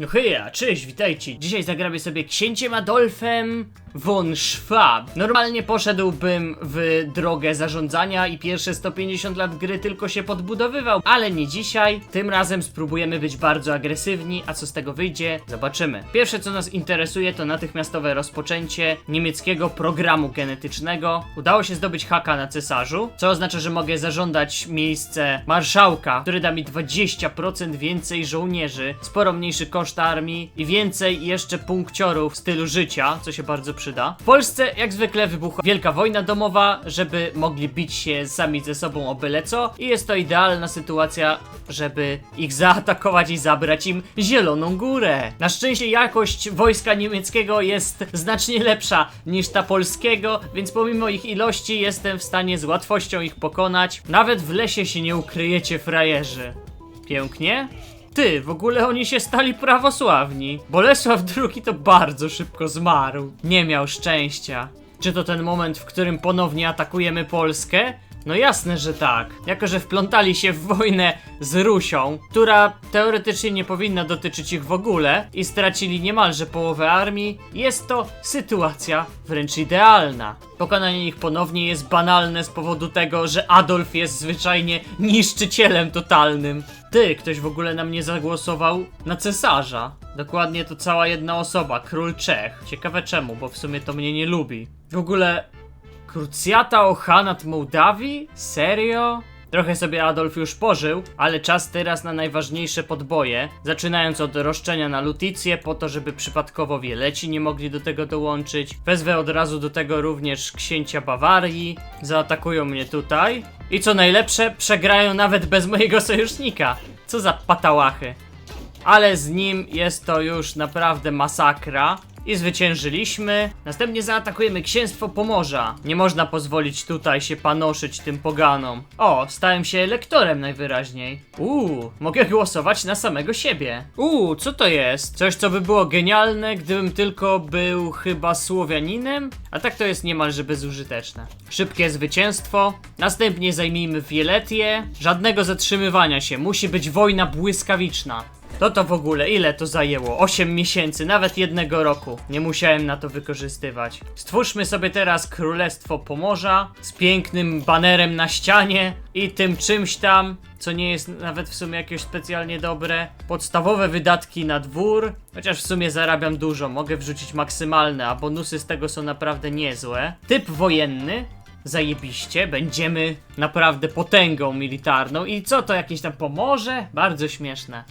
No heja, cześć, witajcie. Dzisiaj zagramy sobie księciem Adolfem von Schwab. Normalnie poszedłbym w drogę zarządzania i pierwsze 150 lat gry tylko się podbudowywał, ale nie dzisiaj. Tym razem spróbujemy być bardzo agresywni, a co z tego wyjdzie, zobaczymy. Pierwsze co nas interesuje to natychmiastowe rozpoczęcie niemieckiego programu genetycznego. Udało się zdobyć haka na cesarzu, co oznacza, że mogę zażądać miejsce marszałka, który da mi 20% więcej żołnierzy, sporo mniejszy koszt armii i więcej jeszcze punkciorów w stylu życia, co się bardzo przyda. W Polsce jak zwykle wybuchła wielka wojna domowa, żeby mogli bić się sami ze sobą o byle co i jest to idealna sytuacja, żeby ich zaatakować i zabrać im Zieloną Górę. Na szczęście jakość wojska niemieckiego jest znacznie lepsza niż ta polskiego, więc pomimo ich ilości jestem w stanie z łatwością ich pokonać. Nawet w lesie się nie ukryjecie, frajerzy. Pięknie? Ty, w ogóle oni się stali prawosławni. Bolesław II to bardzo szybko zmarł. Nie miał szczęścia. Czy to ten moment, w którym ponownie atakujemy Polskę? No jasne, że tak. Jako, że wplątali się w wojnę z Rusią, która teoretycznie nie powinna dotyczyć ich w ogóle i stracili niemalże połowę armii, jest to sytuacja wręcz idealna. Pokonanie ich ponownie jest banalne z powodu tego, że Adolf jest zwyczajnie niszczycielem totalnym. Ty, ktoś w ogóle na mnie zagłosował na cesarza. Dokładnie to cała jedna osoba, król Czech. Ciekawe czemu, bo w sumie to mnie nie lubi. W ogóle Krucjata Ocha nad Mołdawii? Serio? Trochę sobie Adolf już pożył, ale czas teraz na najważniejsze podboje, zaczynając od roszczenia na Luticję po to, żeby przypadkowo Wieleci nie mogli do tego dołączyć. Wezwę od razu do tego również księcia Bawarii, zaatakują mnie tutaj i co najlepsze, przegrają nawet bez mojego sojusznika. Co za patałachy. Ale z nim jest to już naprawdę masakra. I zwyciężyliśmy. Następnie zaatakujemy księstwo Pomorza. Nie można pozwolić tutaj się panoszyć tym poganom. O, stałem się elektorem najwyraźniej. Uuu, mogę głosować na samego siebie. Uuu, co to jest? Coś, co by było genialne, gdybym tylko był chyba Słowianinem? A tak to jest niemalże bezużyteczne. Szybkie zwycięstwo. Następnie zajmijmy Wieletię. Żadnego zatrzymywania się. Musi być wojna błyskawiczna. To to w ogóle, ile to zajęło? 8 miesięcy, nawet jednego roku. Nie musiałem na to wykorzystywać. Stwórzmy sobie teraz Królestwo Pomorza z pięknym banerem na ścianie i tym czymś tam, co nie jest nawet w sumie jakieś specjalnie dobre. Podstawowe wydatki na dwór, chociaż w sumie zarabiam dużo, mogę wrzucić maksymalne, a bonusy z tego są naprawdę niezłe. Typ wojenny, Zajebiście, będziemy naprawdę potęgą militarną. I co to jakieś tam pomoże? Bardzo śmieszne.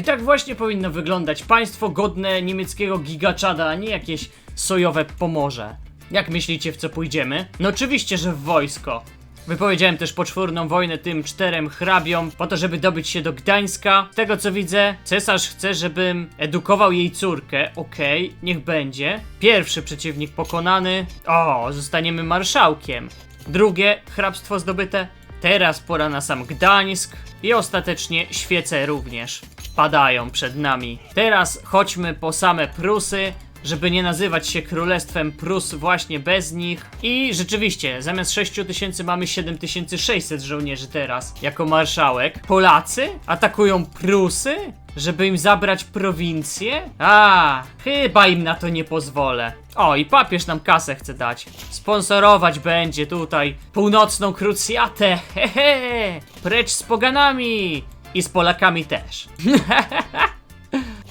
I tak właśnie powinno wyglądać państwo godne niemieckiego gigaczada, a nie jakieś sojowe pomorze. Jak myślicie, w co pójdziemy? No oczywiście, że w wojsko. Wypowiedziałem też poczwórną wojnę tym czterem hrabiom po to, żeby dobyć się do Gdańska. Z tego co widzę, cesarz chce, żebym edukował jej córkę. Okej, niech będzie. Pierwszy przeciwnik pokonany. O, zostaniemy marszałkiem. Drugie hrabstwo zdobyte. Teraz pora na sam Gdańsk. I ostatecznie świece również padają przed nami. Teraz chodźmy po same Prusy, żeby nie nazywać się Królestwem Prus właśnie bez nich. I rzeczywiście, zamiast 6000 mamy 7600 żołnierzy teraz, jako marszałek. Polacy atakują Prusy? Żeby im zabrać prowincję? A, chyba im na to nie pozwolę. O, i papież nam kasę chce dać. Sponsorować będzie tutaj północną krucjatę. Hehe, precz z poganami. I z Polakami też.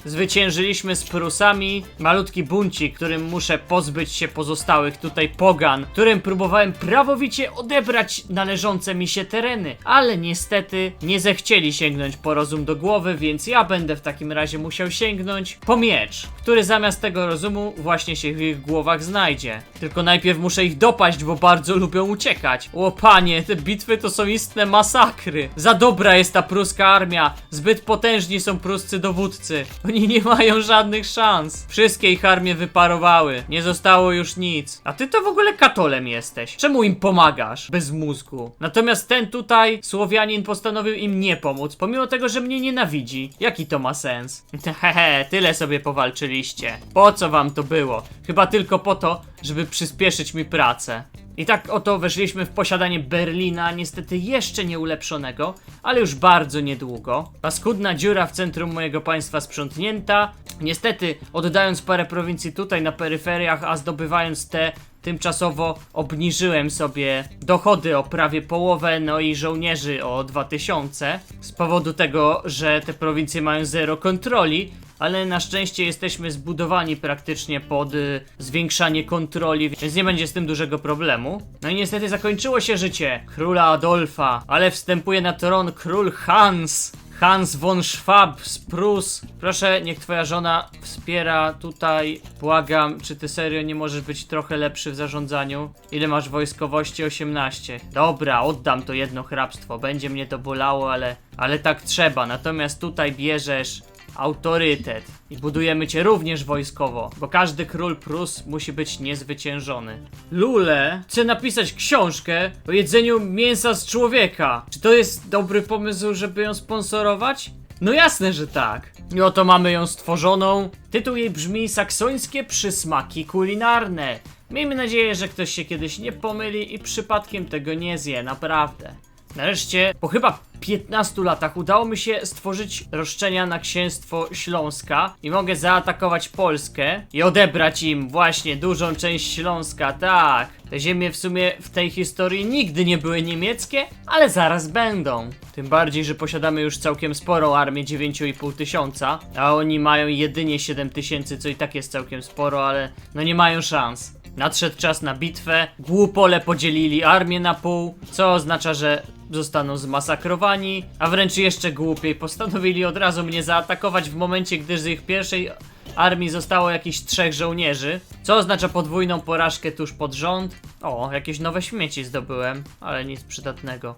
Zwyciężyliśmy z Prusami. Malutki buncik, którym muszę pozbyć się pozostałych tutaj pogan, którym próbowałem prawowicie odebrać należące mi się tereny, ale niestety nie zechcieli sięgnąć po rozum do głowy, więc ja będę w takim razie musiał sięgnąć po miecz, który zamiast tego rozumu właśnie się w ich głowach znajdzie. Tylko najpierw muszę ich dopaść, bo bardzo lubią uciekać. O panie, te bitwy to są istne masakry. Za dobra jest ta pruska armia, zbyt potężni są pruscy dowódcy. Oni nie mają żadnych szans. Wszystkie ich armie wyparowały. Nie zostało już nic. A ty to w ogóle katolem jesteś. Czemu im pomagasz? Bez mózgu. Natomiast ten tutaj, Słowianin, postanowił im nie pomóc, pomimo tego, że mnie nienawidzi. Jaki to ma sens? Hehe, tyle sobie powalczyliście. Po co wam to było? Chyba tylko po to, żeby przyspieszyć mi pracę. I tak oto weszliśmy w posiadanie Berlina, niestety jeszcze nie ulepszonego, ale już bardzo niedługo. Paskudna dziura w centrum mojego państwa sprzątnięta. Niestety, oddając parę prowincji tutaj na peryferiach, a zdobywając te, tymczasowo obniżyłem sobie dochody o prawie połowę, no i żołnierzy o 2000. Z powodu tego, że te prowincje mają zero kontroli, ale na szczęście jesteśmy zbudowani praktycznie pod y, zwiększanie kontroli, więc nie będzie z tym dużego problemu. No i niestety zakończyło się życie króla Adolfa, ale wstępuje na tron król Hans. Hans von Schwab z Prus. Proszę, niech twoja żona wspiera tutaj. Błagam, czy ty serio nie możesz być trochę lepszy w zarządzaniu? Ile masz wojskowości? 18. Dobra, oddam to jedno hrabstwo. Będzie mnie to bolało, ale, ale tak trzeba. Natomiast tutaj bierzesz autorytet i budujemy cię również wojskowo, bo każdy król Prus musi być niezwyciężony. Lule chce napisać książkę o jedzeniu mięsa z człowieka. Czy to jest dobry pomysł, żeby ją sponsorować? No jasne, że tak. I oto mamy ją stworzoną. Tytuł jej brzmi Saksońskie przysmaki kulinarne. Miejmy nadzieję, że ktoś się kiedyś nie pomyli i przypadkiem tego nie zje, naprawdę. Nareszcie, po chyba 15 latach udało mi się stworzyć roszczenia na księstwo Śląska i mogę zaatakować Polskę i odebrać im właśnie dużą część Śląska, tak. Te ziemie w sumie w tej historii nigdy nie były niemieckie, ale zaraz będą. Tym bardziej, że posiadamy już całkiem sporą armię 9,5 tysiąca, a oni mają jedynie 7 tysięcy, co i tak jest całkiem sporo, ale no nie mają szans. Nadszedł czas na bitwę, głupole podzielili armię na pół, co oznacza, że zostaną zmasakrowani, a wręcz jeszcze głupiej postanowili od razu mnie zaatakować w momencie, gdy z ich pierwszej armii zostało jakieś trzech żołnierzy, co oznacza podwójną porażkę tuż pod rząd. O, jakieś nowe śmieci zdobyłem, ale nic przydatnego.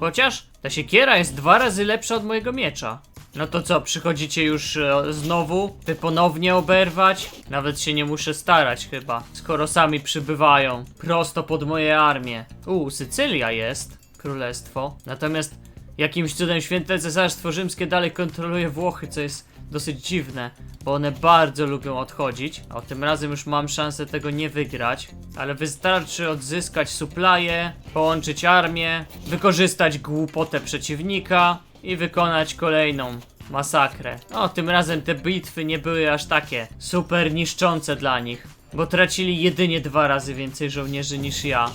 Chociaż ta siekiera jest dwa razy lepsza od mojego miecza. No to co, przychodzicie już e, znowu, by ponownie oberwać? Nawet się nie muszę starać chyba, skoro sami przybywają. Prosto pod moje armię. U, Sycylia jest, królestwo. Natomiast jakimś cudem święte cesarstwo rzymskie dalej kontroluje Włochy, co jest dosyć dziwne, bo one bardzo lubią odchodzić. A tym razem już mam szansę tego nie wygrać. Ale wystarczy odzyskać suplaje, połączyć armię, wykorzystać głupotę przeciwnika i wykonać kolejną masakrę. O, tym razem te bitwy nie były aż takie super niszczące dla nich, bo tracili jedynie dwa razy więcej żołnierzy niż ja.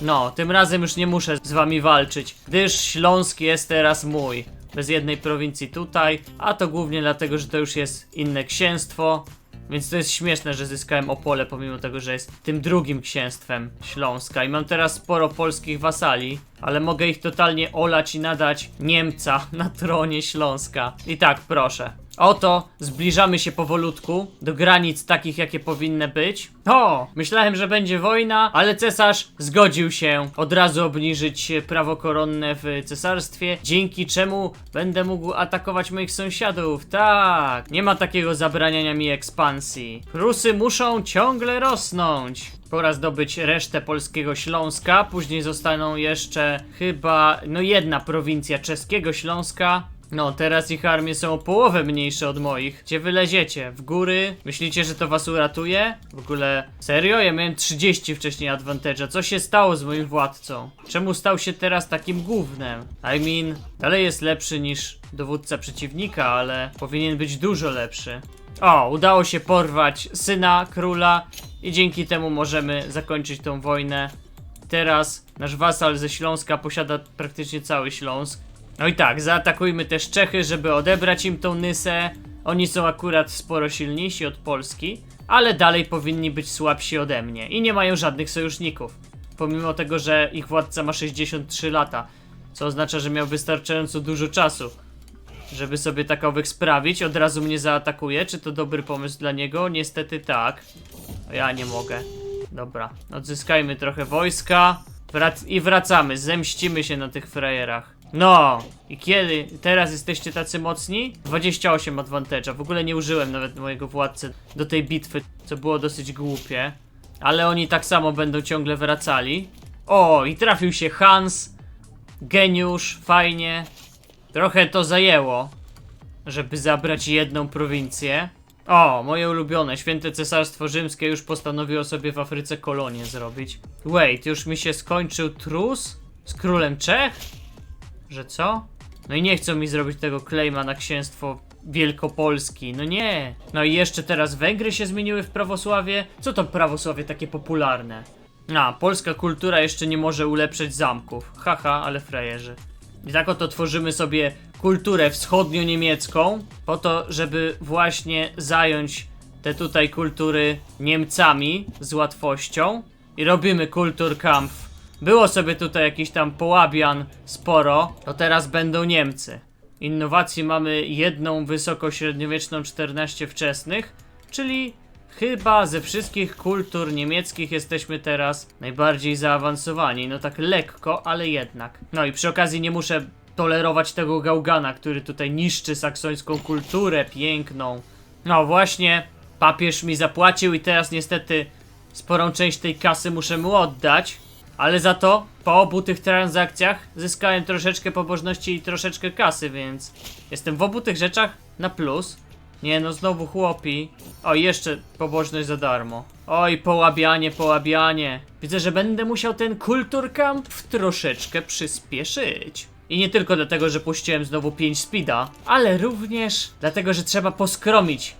No, tym razem już nie muszę z wami walczyć, gdyż Śląsk jest teraz mój. Bez jednej prowincji tutaj, a to głównie dlatego, że to już jest inne księstwo. Więc to jest śmieszne, że zyskałem Opole, pomimo tego, że jest tym drugim księstwem Śląska. I mam teraz sporo polskich wasali, ale mogę ich totalnie olać i nadać Niemca na tronie Śląska. I tak, proszę. Oto zbliżamy się powolutku do granic takich, jakie powinny być. O, myślałem, że będzie wojna, ale cesarz zgodził się od razu obniżyć prawo koronne w cesarstwie, dzięki czemu będę mógł atakować moich sąsiadów. Tak, nie ma takiego zabraniania mi ekspansji. Prusy muszą ciągle rosnąć. Pora zdobyć resztę polskiego Śląska, później zostaną jeszcze chyba, no jedna prowincja czeskiego Śląska. No, teraz ich armie są o połowę mniejsze od moich. Gdzie wyleziecie? W góry? Myślicie, że to was uratuje? W ogóle, serio? Ja miałem 30 wcześniej advantage'a. Co się stało z moim władcą? Czemu stał się teraz takim gównem? I mean, dalej jest lepszy niż dowódca przeciwnika, ale powinien być dużo lepszy. O, udało się porwać syna króla i dzięki temu możemy zakończyć tą wojnę. Teraz nasz wasal ze Śląska posiada praktycznie cały Śląsk. No i tak, zaatakujmy też Czechy, żeby odebrać im tą Nysę. Oni są akurat sporo silniejsi od Polski, ale dalej powinni być słabsi ode mnie i nie mają żadnych sojuszników. Pomimo tego, że ich władca ma 63 lata, co oznacza, że miał wystarczająco dużo czasu, żeby sobie takowych sprawić. Od razu mnie zaatakuje. Czy to dobry pomysł dla niego? Niestety tak. Ja nie mogę. Dobra, odzyskajmy trochę wojska. Wrac I wracamy, zemścimy się na tych frajerach. No, i kiedy? Teraz jesteście tacy mocni? 28 advantage'a. W ogóle nie użyłem nawet mojego władcy do tej bitwy, co było dosyć głupie. Ale oni tak samo będą ciągle wracali. O, i trafił się Hans. Geniusz, fajnie. Trochę to zajęło, żeby zabrać jedną prowincję. O, moje ulubione, Święte Cesarstwo Rzymskie już postanowiło sobie w Afryce kolonię zrobić. Wait, już mi się skończył trus z królem Czech? Że co? No i nie chcą mi zrobić tego claima na księstwo Wielkopolski, no nie. No i jeszcze teraz Węgry się zmieniły w prawosławie. Co to prawosławie takie popularne? A, polska kultura jeszcze nie może ulepszyć zamków. Haha, ale frajerzy. I tak oto tworzymy sobie kulturę wschodnio-niemiecką, po to, żeby właśnie zająć te tutaj kultury Niemcami z łatwością. I robimy Kulturkampf. Było sobie tutaj jakiś tam połabian sporo, to teraz będą Niemcy. Innowacji mamy jedną wysoko-średniowieczną, 14 wczesnych, czyli chyba ze wszystkich kultur niemieckich jesteśmy teraz najbardziej zaawansowani. No tak lekko, ale jednak. No i przy okazji nie muszę tolerować tego gałgana, który tutaj niszczy saksońską kulturę piękną. No właśnie, papież mi zapłacił i teraz niestety sporą część tej kasy muszę mu oddać. Ale za to po obu tych transakcjach zyskałem troszeczkę pobożności i troszeczkę kasy, więc jestem w obu tych rzeczach na plus. Nie no, znowu chłopi. O, jeszcze pobożność za darmo. Oj, połabianie, połabianie. Widzę, że będę musiał ten kulturkamp troszeczkę przyspieszyć. I nie tylko dlatego, że puściłem znowu 5 speeda, ale również dlatego, że trzeba poskromić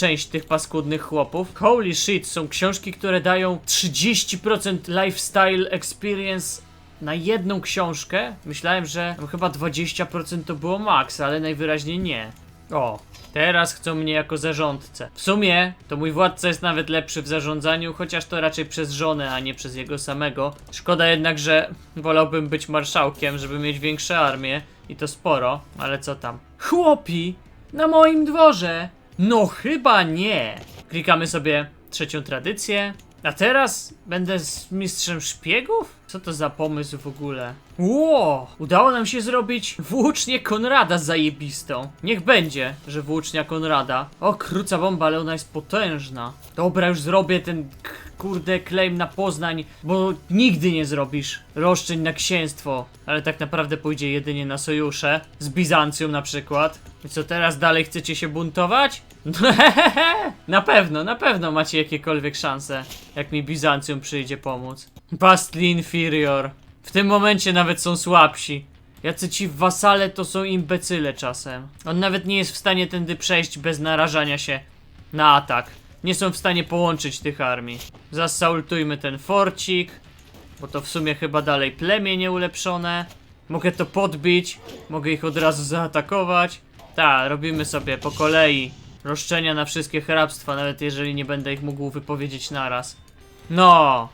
część tych paskudnych chłopów. Holy shit, są książki, które dają 30% lifestyle experience na jedną książkę. Myślałem, że chyba 20% to było max, ale najwyraźniej nie. O, teraz chcą mnie jako zarządcę. W sumie to mój władca jest nawet lepszy w zarządzaniu, chociaż to raczej przez żonę, a nie przez jego samego. Szkoda jednak, że wolałbym być marszałkiem, żeby mieć większe armię i to sporo, ale co tam. Chłopi! Na moim dworze! No chyba nie. Klikamy sobie trzecią tradycję. A teraz będę z mistrzem szpiegów? Co to za pomysł w ogóle? Ło! Udało nam się zrobić włócznię Konrada zajebistą. Niech będzie, że włócznia Konrada. O, kruca bomba, ale ona jest potężna. Dobra, już zrobię ten kurde claim na Poznań, bo nigdy nie zrobisz roszczeń na księstwo. Ale tak naprawdę pójdzie jedynie na sojusze. Z Bizancją na przykład. I co teraz dalej chcecie się buntować? na pewno, na pewno macie jakiekolwiek szanse, jak mi Bizancjum przyjdzie pomóc. Bastli Inferior. W tym momencie nawet są słabsi. Jacy ci wasale to są imbecyle czasem. On nawet nie jest w stanie tędy przejść bez narażania się na atak. Nie są w stanie połączyć tych armii. Zasaultujmy ten forcik, bo to w sumie chyba dalej plemię nieulepszone. Mogę to podbić, mogę ich od razu zaatakować. Tak, robimy sobie po kolei roszczenia na wszystkie hrabstwa, nawet jeżeli nie będę ich mógł wypowiedzieć naraz. No!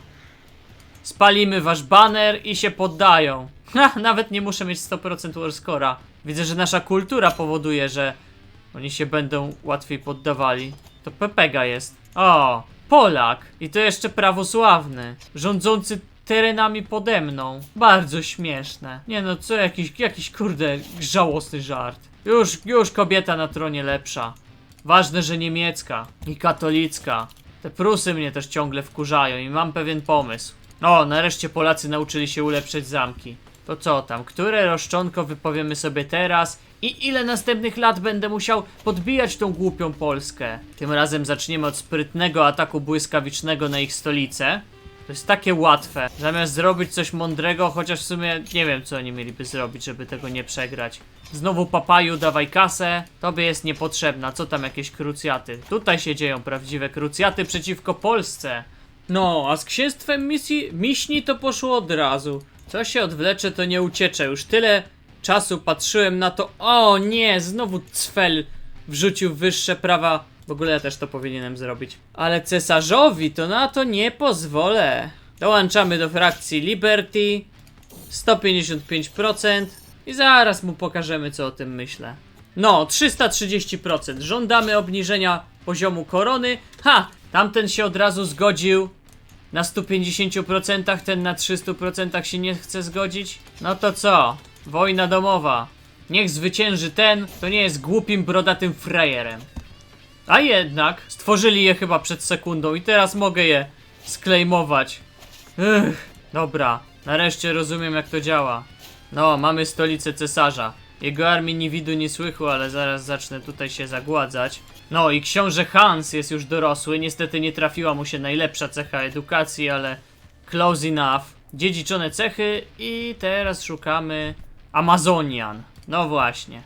Spalimy wasz baner i się poddają. Ha, nawet nie muszę mieć 100% warscora. Widzę, że nasza kultura powoduje, że oni się będą łatwiej poddawali. To Pepega jest. O, Polak. I to jeszcze prawosławny. Rządzący terenami pode mną. Bardzo śmieszne. Nie no, co jakiś, jakiś kurde żałosny żart. Już, już kobieta na tronie lepsza. Ważne, że niemiecka i katolicka. Te Prusy mnie też ciągle wkurzają i mam pewien pomysł. O, nareszcie Polacy nauczyli się ulepszać zamki. To co tam, które roszczonko wypowiemy sobie teraz i ile następnych lat będę musiał podbijać tą głupią Polskę? Tym razem zaczniemy od sprytnego ataku błyskawicznego na ich stolicę. To jest takie łatwe. Zamiast zrobić coś mądrego, chociaż w sumie nie wiem, co oni mieliby zrobić, żeby tego nie przegrać. Znowu papaju, dawaj kasę. Tobie jest niepotrzebna. Co tam jakieś krucjaty? Tutaj się dzieją prawdziwe krucjaty przeciwko Polsce. No, a z księstwem misji, miśni to poszło od razu. Co się odwlecze, to nie ucieczę. Już tyle czasu patrzyłem na to. O nie, znowu cfel wrzucił wyższe prawa. W ogóle ja też to powinienem zrobić. Ale cesarzowi to na to nie pozwolę. Dołączamy do frakcji Liberty. 155% i zaraz mu pokażemy co o tym myślę. No, 330%. Żądamy obniżenia poziomu korony. Ha! Tamten się od razu zgodził. Na 150%, ten na 300% się nie chce zgodzić. No to co? Wojna domowa. Niech zwycięży ten, kto nie jest głupim, brodatym frajerem. A jednak stworzyli je chyba przed sekundą i teraz mogę je sklejmować. Dobra, nareszcie rozumiem jak to działa. No, mamy stolicę cesarza. Jego armii ni widu, ni słychu, ale zaraz zacznę tutaj się zagładzać. No i książę Hans jest już dorosły. Niestety nie trafiła mu się najlepsza cecha edukacji, ale close enough. Dziedziczone cechy i teraz szukamy Amazonian. No właśnie.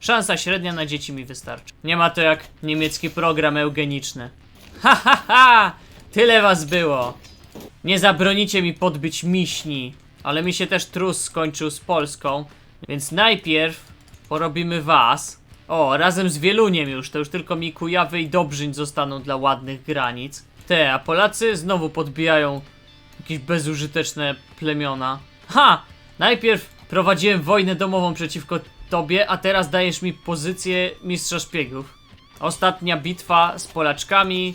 Szansa średnia na dzieci mi wystarczy. Nie ma to jak niemiecki program eugeniczny. Ha ha ha! Tyle was było. Nie zabronicie mi podbyć miśni, ale mi się też trus skończył z Polską, więc najpierw porobimy was. O, razem z Wieluniem już, to już tylko mi Kujawy i Dobrzyń zostaną dla ładnych granic. Te, a Polacy znowu podbijają jakieś bezużyteczne plemiona. Ha! Najpierw prowadziłem wojnę domową przeciwko tobie, a teraz dajesz mi pozycję mistrza szpiegów. Ostatnia bitwa z Polaczkami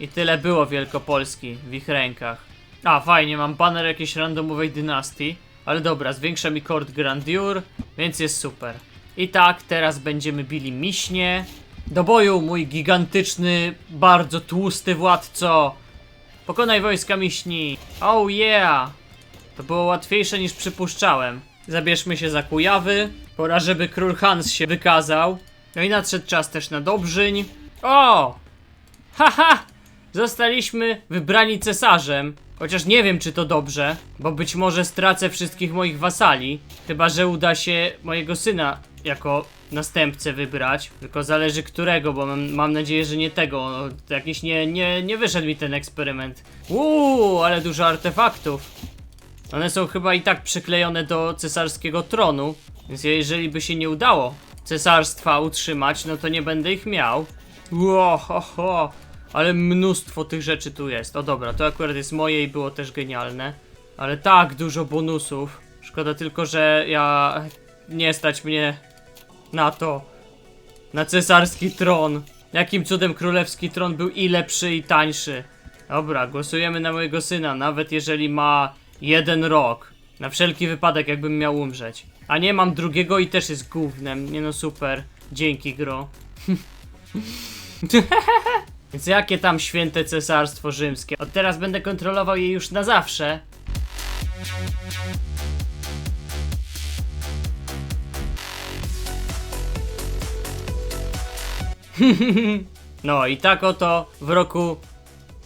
i tyle było Wielkopolski w ich rękach. A, fajnie, mam banner jakiejś randomowej dynastii. Ale dobra, zwiększa mi kord Grandiur, więc jest super. I tak, teraz będziemy bili miśnie. Do boju, mój gigantyczny, bardzo tłusty władco. Pokonaj wojska miśni. Oh yeah! To było łatwiejsze niż przypuszczałem. Zabierzmy się za Kujawy. Pora, żeby król Hans się wykazał. No i nadszedł czas też na Dobrzyń. O! Haha! Zostaliśmy wybrani cesarzem. Chociaż nie wiem, czy to dobrze, bo być może stracę wszystkich moich wasali. Chyba, że uda się mojego syna jako następcę wybrać. Tylko zależy którego, bo mam, mam nadzieję, że nie tego. No, jakiś nie, nie, nie wyszedł mi ten eksperyment. Uuu, ale dużo artefaktów. One są chyba i tak przyklejone do cesarskiego tronu, więc jeżeli by się nie udało cesarstwa utrzymać, no to nie będę ich miał. Ło, ho, ho. Ale mnóstwo tych rzeczy tu jest. O dobra, to akurat jest moje i było też genialne. Ale tak dużo bonusów. Szkoda tylko, że ja nie stać mnie na to. Na cesarski tron. Jakim cudem królewski tron był i lepszy i tańszy. Dobra, głosujemy na mojego syna, nawet jeżeli ma jeden rok. Na wszelki wypadek, jakbym miał umrzeć. A nie mam drugiego i też jest gównem. Nie no super. Dzięki gro. Więc jakie tam święte cesarstwo rzymskie? Od teraz będę kontrolował je już na zawsze. No i tak oto w roku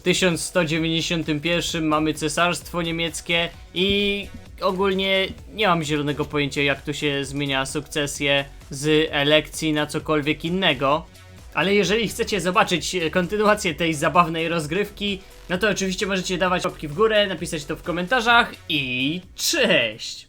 1191 mamy cesarstwo niemieckie i ogólnie nie mam zielonego pojęcia jak tu się zmienia sukcesję z elekcji na cokolwiek innego. Ale jeżeli chcecie zobaczyć kontynuację tej zabawnej rozgrywki, no to oczywiście możecie dawać łapki w górę, napisać to w komentarzach i cześć!